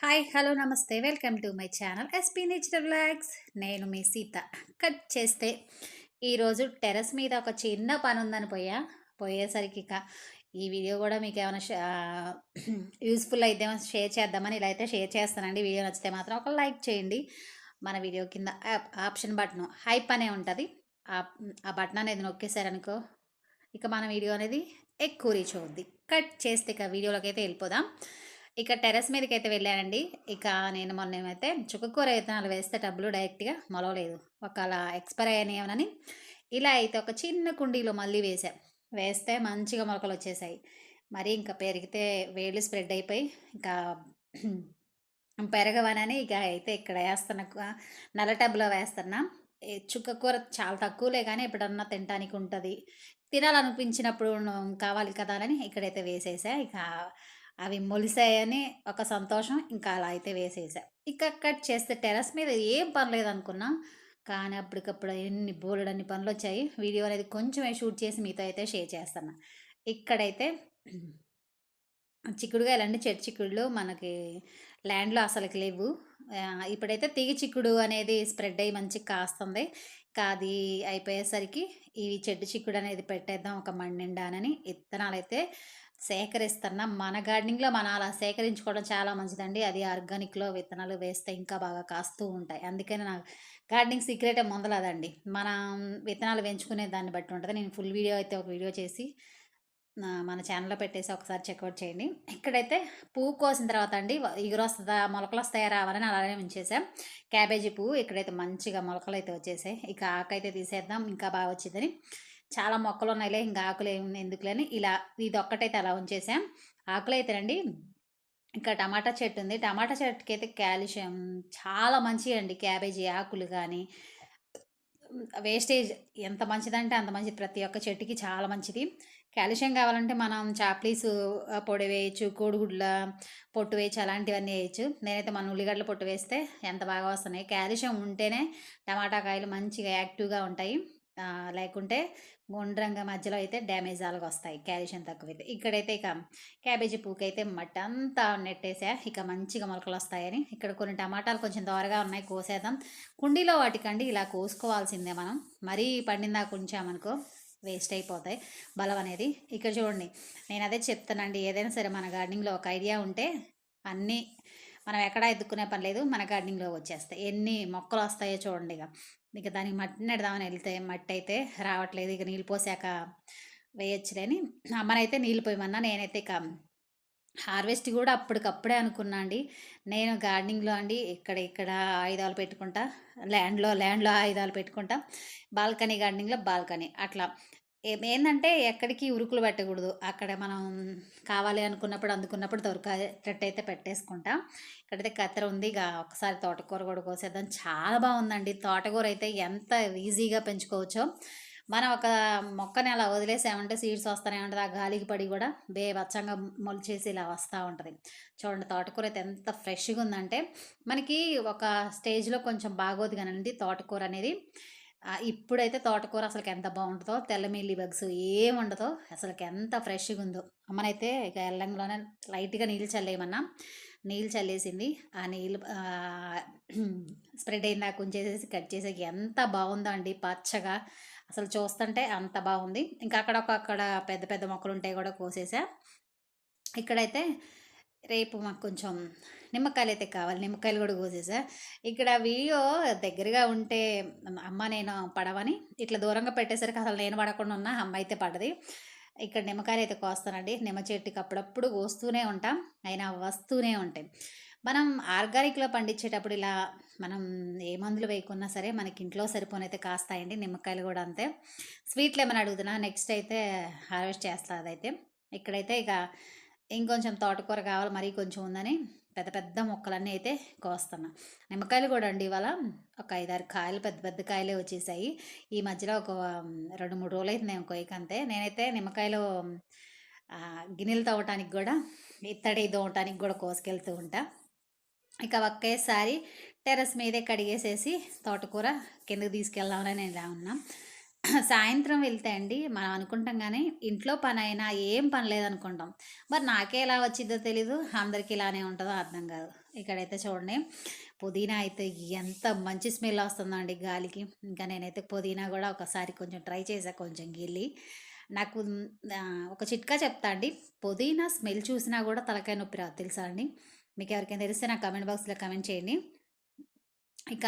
Hi hello నమస్తే. Welcome to my channel SP nature blogs నేను మీ సీత. కట్ చేస్తే ఈరోజు టెర్రస్ మీద ఒక చిన్న పని ఉందని పోయా. పోయేసరికి ఇక ఈ వీడియో కూడా మీకు ఏమైనా యూస్ఫుల్ అయితే షేర్ చేద్దామని ఇలా అయితే షేర్ చేస్తానండి. వీడియో నచ్చితే మాత్రం ఒక లైక్ చేయండి. మన వీడియో కింద ఆప్షన్ బటన్ హైప్ అనే ఉంటుంది. ఆ బటన్ అనేది నొక్కేశారనుకో ఇక మన వీడియో అనేది ఎక్కువ రీచ్ అవుద్ది. కట్ చేస్తే ఇక వీడియోలోకి అయితే వెళ్ళిపోదాం. ఇక టెర్రస్ మీదకి అయితే వెళ్ళానండి. ఇక నేను మొన్న ఏమైతే చుక్కకూర విత్తనాలు వేస్తే డబ్బులు డైరెక్ట్గా మొలవలేదు. ఒకలా ఎక్స్పైర్ అయ్యానేమోనని ఇలా అయితే ఒక చిన్న కుండీలో మళ్ళీ వేసాం వేస్తే మంచిగా మొలకలు వచ్చేసాయి. మరి ఇంకా పెరిగితే వేళ్ళు స్ప్రెడ్ అయిపోయి ఇంకా పెరగవనని ఇక అయితే ఇక్కడ వేస్తున్న నల్ల టబ్లో వేస్తున్నా. చుక్కకూర చాలా తక్కువలే కానీ ఎప్పుడన్నా తినడానికి ఉంటుంది. తినాలనిపించినప్పుడు కావాలి కదా అని ఇక్కడైతే వేసేసా. ఇక అవి మొలిసాయని ఒక సంతోషం ఇంకా అలా అయితే వేసేసా. ఇక కట్ చేస్తే టెరస్ మీద ఏం పర్లేదు అనుకున్నా కానీ అప్పటికప్పుడు ఎన్ని బోలెడన్ని పనులు వచ్చాయి వీడియో అనేది కొంచెమే షూట్ చేసి మీతో అయితే షేర్ చేస్తాను ఇక్కడైతే చిక్కుడుగాయలండి చెట్టు చిక్కుడులు మనకి ల్యాండ్లో అసలుకి లేవు. ఇప్పుడైతే తీగ చిక్కుడు అనేది స్ప్రెడ్ అయ్యి మంచిగా కాస్తుంది. అది అయిపోయేసరికి ఇవి చెట్టు చిక్కుడు అనేది పెట్టేద్దాం ఒక మండిండానని విత్తనాలు అయితే సేకరిస్తున్న మన గార్డెనింగ్లో మనం అలా సేకరించుకోవడం చాలా మంచిదండి. అది ఆర్గానిక్లో విత్తనాలు వేస్తే ఇంకా బాగా కాస్తూ ఉంటాయి. అందుకని నాకు గార్డెనింగ్ సీక్రెట్ ముందలదండి మనం విత్తనాలు పెంచుకునే దాన్ని బట్టి ఉంటుంది. నేను ఫుల్ వీడియో అయితే ఒక వీడియో చేసి మన ఛానల్లో పెట్టేసి ఒకసారి చెక్అవుట్ చేయండి. ఇక్కడైతే పువ్వు కోసిన తర్వాత అండి ఇగురు వస్తుందా మొలకలు వస్తాయా రావాలని అలానే ఉంచేసాం. క్యాబేజీ పువ్వు ఇక్కడైతే మంచిగా మొలకలు అయితే వచ్చేసాయి. ఇక ఆకైతే తీసేద్దాం. ఇంకా బాగా వచ్చిందని. చాలా మొక్కలు ఉన్నాయిలే ఇంకా ఆకులు ఎందుకులేని ఇలా ఇది ఒక్కటైతే అలా ఉంచేసాం. ఆకులు అయితేనండి ఇంకా టమాటా చెట్టు ఉంది. టమాటా చెట్టుకి అయితే కాల్షియం చాలా మంచి అండి. క్యాబేజీ ఆకులు కానీ వేస్టేజ్ ఎంత మంచిదంటే అంత మంచిది. ప్రతి ఒక్క చెట్టుకి చాలా మంచిది. కాల్షియం కావాలంటే మనం చాప్లీస్ పొడి వేయచ్చు కోడిగుడ్ల పొట్టు వేయచ్చు అలాంటివన్నీ వేయచ్చు. నేనైతే మన ఉల్లిగడ్డల పొట్టు వేస్తే ఎంత బాగా వస్తున్నాయి. కాల్షియం ఉంటేనే టమాటా కాయలు మంచిగా యాక్టివ్గా ఉంటాయి. లేకుంటే గుండ్రంగా మధ్యలో అయితే డ్యామేజ్ అలాగా వస్తాయి క్యాల్షియం తక్కువైతే. ఇక్కడైతే ఇక క్యాబేజీ పూకైతే మట్టి అంతా నెట్టేసా ఇక మంచిగా మొలకలు వస్తాయని ఇక్కడ కొన్ని టమాటాలు కొంచెం దోరగా ఉన్నాయి కోసేద్దాం. కుండీలో వాటికండి ఇలా కోసుకోవాల్సిందే మనం. మరీ పండిందాక ఉంచామనుకో వేస్ట్ అయిపోతాయి. బలం అనేది ఇక్కడ చూడండి నేను అదే చెప్తానండి ఏదైనా సరే మన గార్డెనింగ్లో ఒక ఐడియా ఉంటే అన్నీ మనం ఎక్కడ ఎత్తుక్కునే పని లేదు మన గార్డెనింగ్లో వచ్చేస్తాయి ఎన్ని మొక్కలు వస్తాయో చూడండి ఇక. ఇక దానికి మట్టి నెడదామని వెళ్తే మట్టి అయితే రావట్లేదు. ఇక నీళ్ళు పోసాక వేయచ్చులేని. అమ్మనైతే నీళ్ళు పోయమన్నా నేనైతే ఇక హార్వెస్ట్ కూడా అప్పటికప్పుడే అనుకున్నా అండి. నేను గార్డెనింగ్లో అండి ఇక్కడ ఇక్కడ ఆయుధాలు పెట్టుకుంటా. ల్యాండ్లో ల్యాండ్లో ఆయుధాలు పెట్టుకుంటా. బాల్కనీ గార్డెనింగ్లో బాల్కనీ అట్లా. ఏంటంటే ఎక్కడికి ఉరుకులు పెట్టకూడదు. అక్కడ మనం కావాలి అనుకున్నప్పుడు అందుకున్నప్పుడు దొరికేటట్టు అయితే పెట్టేసుకుంటాం. ఇక్కడైతే కత్తెర ఉంది ఇక ఒకసారి తోటకూర కూడా కోసేద్దాం. చాలా బాగుందండి. తోటకూర అయితే ఎంత ఈజీగా పెంచుకోవచ్చో. మనం ఒక మొక్కని అలా వదిలేసామంటే సీడ్స్ వస్తూనే ఉంటుంది. ఆ గాలికి పడి కూడా బేవచ్చంగా మొలిచేసి ఇలా వస్తూ ఉంటుంది. చూడండి తోటకూర అయితే ఎంత ఫ్రెష్గా ఉందంటే మనకి ఒక స్టేజ్లో కొంచెం బాగోదు కానండి తోటకూర అనేది. ఇప్పుడైతే తోటకూర అసలుకి ఎంత బాగుంటుందో తెల్లమిల్లి బగ్స్ ఏం ఉండదో అసలుకి ఎంత ఫ్రెష్గా ఉందో. అమ్మనైతే ఇక ఎల్లంలోనే లైట్గా నీళ్ళు చల్లేయమన్నా. నీళ్ళు చల్లేసింది. ఆ నీళ్ళు స్ప్రెడ్ అయిన ఉంచేసేసి కట్ చేసేకి ఎంత బాగుందో అండి పచ్చగా. అసలు చూస్తుంటే అంత బాగుంది. ఇంకా అక్కడ అక్కడ పెద్ద పెద్ద మొక్కలు ఉంటాయి కూడా కోసేసా. ఇక్కడైతే రేపు మాకు కొంచెం నిమ్మకాయలు అయితే కావాలి. నిమ్మకాయలు కూడా కోసేసా. ఇక్కడ వీడియో దగ్గరగా ఉంటే అమ్మ నేను పడవని ఇట్లా దూరంగా పెట్టేసరికి అసలు నేను పడకుండా ఉన్నా అమ్మ అయితే పడది. ఇక్కడ నిమ్మకాయలు అయితే కోస్తానండి. నిమ్మ చెట్టుకి అప్పుడప్పుడు కోస్తూనే ఉంటాం. అయినా వస్తూనే ఉంటాయి. మనం ఆర్గానిక్లో పండించేటప్పుడు ఇలా మనం ఏ మందులు వేయకున్నా సరే మనకి ఇంట్లో సరిపోనైతే కాస్తాయండి నిమ్మకాయలు కూడా అంతే. స్వీట్లు ఏమైనా అడుగుతున్నా నెక్స్ట్ అయితే హార్వెస్ట్ చేస్తా అదైతే. ఇక్కడైతే ఇక ఇంకొంచెం తోటకూర కావాలి మరీ కొంచెం ఉందని పెద్ద పెద్ద మొక్కలన్నీ అయితే కోస్తున్నా. నిమ్మకాయలు కూడా అండి ఇవాళ ఒక ఐదారు కాయలు పెద్ద పెద్ద కాయలే వచ్చేసాయి. ఈ మధ్యలో ఒక రెండు మూడు రోజులు అయితే నేను కొయ్యకంతే నేనైతే నిమ్మకాయలు గిన్నెలు తవ్వటానికి కూడా ఇత్తడి దోవటానికి కూడా కోసుకెళ్తూ ఉంటా. ఇక ఒకేసారి టెర్రస్ మీదే కడిగేసేసి తోటకూర కిందకి తీసుకెళ్దామని నేను ఇలా ఉన్నా. సాయంత్రం వెళ్తే అండి మనం అనుకుంటాం కానీ ఇంట్లో పని అయినా ఏం పని లేదనుకుంటాం. మరి నాకే ఎలా వచ్చిందో తెలీదు. అందరికి ఇలానే ఉంటుందో అర్థం కాదు ఇక్కడైతే చూడండి పుదీనా అయితే ఎంత మంచి స్మెల్ వస్తుందో అండి గాలికి. ఇంకా నేనైతే పుదీనా కూడా ఒకసారి కొంచెం ట్రై చేసా కొంచెం గిల్లి. నాకు ఒక చిట్కా చెప్తా అండి. పుదీనా స్మెల్ చూసినా కూడా తలకాయ నొప్పి రాదు తెలుసా అండి? మీకు ఎవరికైనా తెలిస్తే నాకు కామెంట్ బాక్స్‌లో కమెంట్ చేయండి. ఇక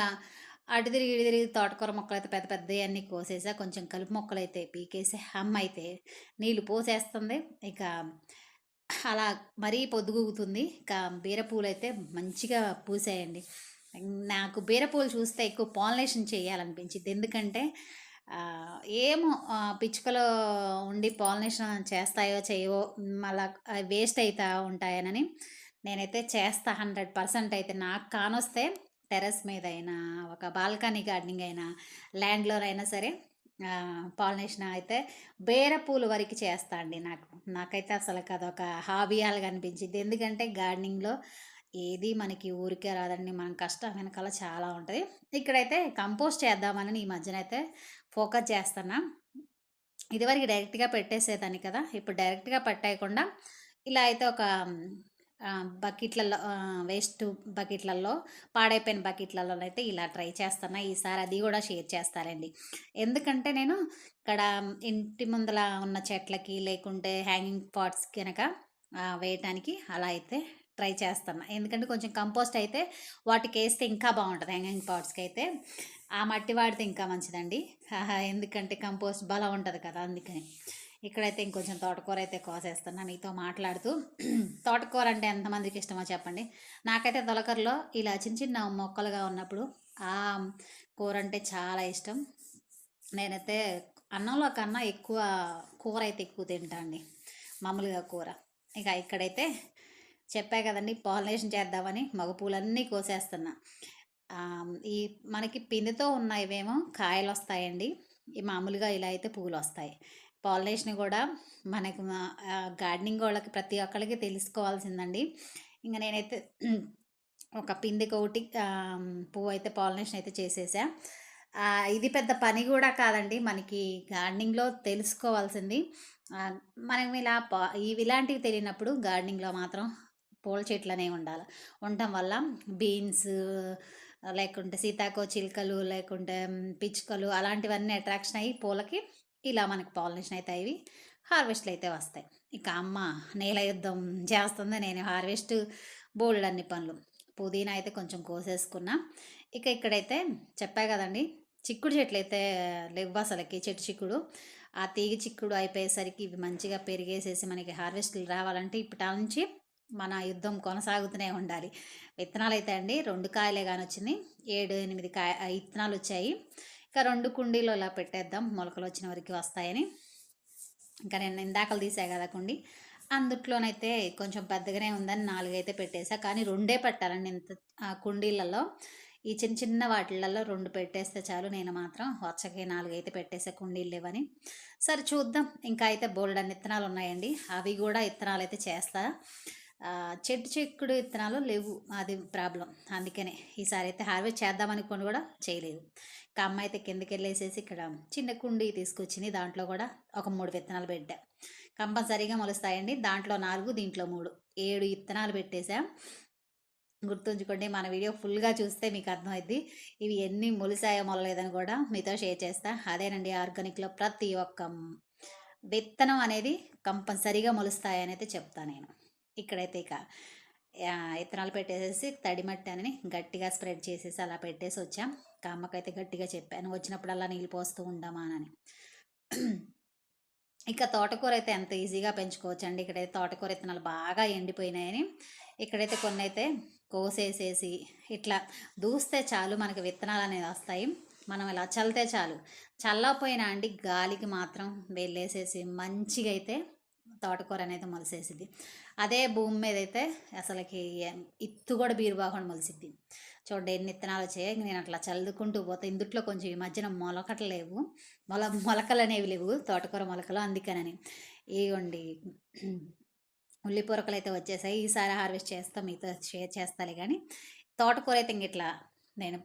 అటు తిరిగి, ఇటు తిరిగి తోటకూర మొక్కలు అయితే పెద్ద పెద్దయన్నీ కోసేసా. కొంచెం కలుపు మొక్కలు అయితే పీకేసి, అయితే నీళ్ళు పోసేస్తుంది. ఇక అలా మరీ పొద్దుగుతుంది ఇక బీర అయితే మంచిగా పూసాయండి. నాకు బీర పూలు చూస్తే ఎక్కువ పాలినేషన్ చేయాలనిపించింది ఎందుకంటే ఏమో పిచ్చుకలో పిచ్చుకలు ఉండి పాలినేషన్ చేస్తాయో, చేయవో మళ్ళా వేస్ట్ అవుతా ఉంటాయనని నేనైతే చేస్తా 100% అయితే నాకు కానొస్తే టెర్రస్ అయినా ఒక బాల్కనీ గార్డెనింగ్ అయినా, ల్యాండ్‌లోనైనా సరే పాలినేషన్ అయితే బేర పూలు వరకి చేస్తా అండి నాకు. నాకైతే అసలు అదొక హాబీలాగా అనిపించింది ఎందుకంటే గార్డెనింగ్‌లో ఏది మనకి ఊరికే రాదండి. మనం కష్టం వెనకాల చాలా ఉంటుంది ఇక్కడైతే కంపోస్ట్ చేద్దామని ఈ మధ్యనైతే ఫోకస్ చేస్తున్నా ఇదివరకు డైరెక్ట్‌గా పెట్టేసేదాన్ని కదా! ఇప్పుడు డైరెక్ట్‌గా పట్టేయకుండా ఇలా అయితే ఒక బకెట్‌లలో వేస్ట్ బకెట్‌లలో పాడైపోయిన బకెట్‌లలోనైతే ఇలా ట్రై చేస్తాను ఈసారి అది కూడా షేర్ చేస్తానండి ఎందుకంటే నేను ఇక్కడ ఇంటి ముందల ఉన్న చెట్లకి లేకుంటే హ్యాంగింగ్ పాట్స్ కనుక వేయటానికి అలా అయితే ట్రై చేస్తాను ఎందుకంటే కొంచెం కంపోస్ట్ అయితే వాటికి వేస్తే ఇంకా బాగుంటుంది హ్యాంగింగ్ పాట్స్‌కైతే. ఆ మట్టి వాడితే ఇంకా మంచిదండి. ఎందుకంటే కంపోస్ట్ బలం ఉంటుంది కదా! అందుకని. ఇక్కడైతే ఇంకొంచెం తోటకూర అయితే కోసేస్తున్నా మీతో మాట్లాడుతూ. తోటకూర అంటే ఎంతమందికి ఇష్టమో చెప్పండి. నాకైతే తొలకరలో ఇలా చిన్న చిన్న మొక్కలుగా ఉన్నప్పుడు ఆ కూర అంటే చాలా ఇష్టం. నేనైతే అన్నంలో కన్నా ఎక్కువ కూర అయితే ఎక్కువ తింటా అండి. మామూలుగా కూర. ఇక ఇక్కడైతే చెప్పా కదండీ పాలినేషన్ చేద్దామని మగ పూలన్నీ కోసేస్తున్నా. ఈ మనకి పిందెతో ఉన్నవేమో కాయలొస్తాయండి. ఈ మామూలుగా ఇలా అయితే పూలొస్తాయి. పాలినేషన్ కూడా మనకు గార్డెనింగ్ వాళ్ళకి ప్రతి ఒక్కరికి తెలుసుకోవాల్సిందండి. ఇంకా నేనైతే ఒక పిండికొకటి పువ్వు అయితే పాలినేషన్ అయితే చేసేసా. ఇది పెద్ద పని కూడా కాదండి. మనకి గార్డెనింగ్‌లో తెలుసుకోవాల్సింది. మనం ఇలా ఇవి ఇలాంటివి తెలియనప్పుడు గార్డెనింగ్‌లో మాత్రం పూల చెట్లనేవి ఉండాలి ఉండటం వల్ల బీన్స్ లేకుంటే సీతాకోచిలుకలు, లేకుంటే పిచ్చుకలు అలాంటివన్నీ అట్రాక్షన్ అయ్యి పూలకి ఇలా మనకి పాలినేషన్ అయితే అయ్యి హార్వెస్ట్‌లయితే వస్తాయి. ఇక అమ్మ నేల యుద్ధం చేస్తుంది. నేను హార్వెస్ట్ బోలెడన్ని పనులు. పుదీనా అయితే కొంచెం కోసేసుకున్నా. ఇక ఇక్కడైతే చెప్పా కదండి చిక్కుడు చెట్లు అయితే లేవు అసలుకి చెట్టు చిక్కుడు. ఆ తీగ చిక్కుడు అయిపోయేసరికి ఇవి మంచిగా పెరిగేసేసి మనకి హార్వెస్ట్‌లు రావాలంటే ఇప్పటి నుంచి మన యుద్ధం కొనసాగుతూనే ఉండాలి. విత్తనాలు అయితే అండి రెండు కాయలే కానొచ్చింది ఏడు ఎనిమిది కాయ విత్తనాలు వచ్చాయి ఇంకా రెండు కుండీలు ఇలా పెట్టేద్దాం మొలకలు వచ్చిన వరకు వస్తాయని. ఇంకా నేను ఇందాకలు తీసా కదా కుండీ. అందుట్లోనైతే కొంచెం పెద్దగానే ఉందని నాలుగైతే పెట్టేసా. కానీ రెండే పెట్టాలండి ఇంత కుండీలలో. ఈ చిన్న చిన్న వాటిలలో రెండు పెట్టేస్తే చాలు. నేను మాత్రం వరుసకి 4 అయితే పెట్టేసా కుండీలు లేవని. సరే చూద్దాం. ఇంకా అయితే బోలెడన్ని ఇత్తనాలున్నాయండి. అవి కూడా ఇత్తనాలు అయితే చేస్తా. చెట్టు చిక్కుడు ఇత్తనాలు లేవు అది ప్రాబ్లం అందుకనే ఈసారి అయితే హార్వెస్ట్ చేద్దామనుకోని కూడా చేయలేదు. ఇంకా అమ్మ అయితే కిందకెళ్ళేసేసి ఇక్కడ చిన్న కుండీ తీసుకొచ్చింది. దాంట్లో కూడా ఒక మూడు విత్తనాలు పెట్టా. కంపల్సరీగా మొలుస్తాయండి. దాంట్లో నాలుగు దీంట్లో మూడు ఏడు విత్తనాలు పెట్టేసా. గుర్తుంచుకోండి. మన వీడియో ఫుల్‌గా చూస్తే మీకు అర్థమైద్ది. ఇవి ఎన్ని మొలిసాయో మొలలేదని కూడా మీతో షేర్ చేస్తా. అదేనండి ఆర్గానిక్‌లో ప్రతి ఒక్క విత్తనం అనేది కంపల్సరీగా మొలుస్తాయనైతే చెప్తా నేను. ఇక్కడైతే ఇక ఇత్తనాలు పెట్టేసేసి తడి మట్టి అని గట్టిగా స్ప్రెడ్ చేసేసి అలా పెట్టేసి వచ్చాం అమ్మకైతే గట్టిగా చెప్పాను. వచ్చినప్పుడు అలా నీళ్ళు పోస్తూ ఉండమా అని. ఇక తోటకూర అయితే ఎంత ఈజీగా పెంచుకోవచ్చండి. ఇక్కడైతే తోటకూర ఇత్తనాలు బాగా ఎండిపోయినాయని ఇక్కడైతే కొన్ని అయితే కోసేసేసి ఇట్లా దూస్తే చాలు మనకి విత్తనాలు అనేది వస్తాయి. మనం ఇలా చల్లితే చాలు. చల్లకపోయినా అండి గాలికి మాత్రం వెళ్ళేసేసి మంచిగా అయితే తోటకూర అనేది మొలిసేసిద్ది. అదే భూమి మీద అయితే అసలకి ఇత్తు కూడా బీరువాకుండా మొలిసిద్ది. చూడండి ఎన్ని విత్తనాలు వచ్చాయి నేను అట్లా చల్లుకుంటూ పోతా. ఇందుట్లో కొంచెం ఈ మధ్యన మొలకలు లేవు. మొల మొలకలు అనేవి లేవు. తోటకూర మొలకలు అందుకనని. ఇగోండి ఉల్లి అయితే వచ్చేసాయి. ఈసారి హార్వెస్ట్ చేస్తాం మీతో షేర్ చేస్తాలే కానీ తోటకూర అయితే ఇంక ఇట్లా నేను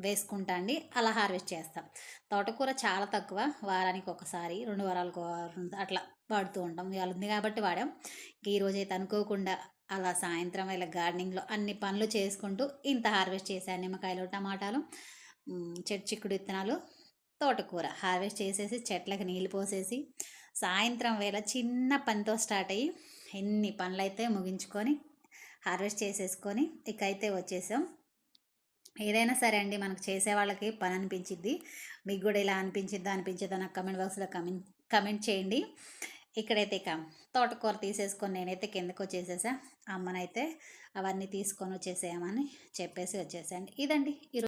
వేసుకుంటా అండి. అలా హార్వెస్ట్ చేస్తాం. తోటకూర చాలా తక్కువ. వారానికి ఒకసారి రెండు వారాలకు అట్లా వాడుతూ ఉంటాం. ఇవాళ ఉంది కాబట్టి వాడాం. ఇంక ఈరోజు అయితే అనుకోకుండా అలా సాయంత్రం వేళ గార్డెనింగ్లో అన్ని పనులు చేసుకుంటూ ఇంత హార్వెస్ట్ చేశాను నిమ్మకాయలు టమాటాలు మ్, చెట్టు చిక్కుడు విత్తనాలు తోటకూర హార్వెస్ట్ చేసేసి చెట్లకు నీళ్ళు పోసేసి సాయంత్రం వేళ చిన్న పనితో స్టార్ట్ అయ్యి ఎన్ని పనులు అయితే ముగించుకొని హార్వెస్ట్ చేసేసుకొని ఇకైతే వచ్చేసాం. ఏదైనా సరే అండి మనకు చేసే వాళ్ళకి పని అనిపించిద్ది. మీకు కూడా ఇలా అనిపించిద్దా అనిపించిద్దా నాకు కమెంట్ బాక్స్లో కమెంట్ కమెంట్ చేయండి. ఇక్కడైతే ఇక తోటకూర తీసేసుకొని నేనైతే కిందకు వచ్చేసేసా. అమ్మనైతే అవన్నీ తీసుకొని వచ్చేసేయమని చెప్పేసి వచ్చేసాను ఇదండి. ఈరోజు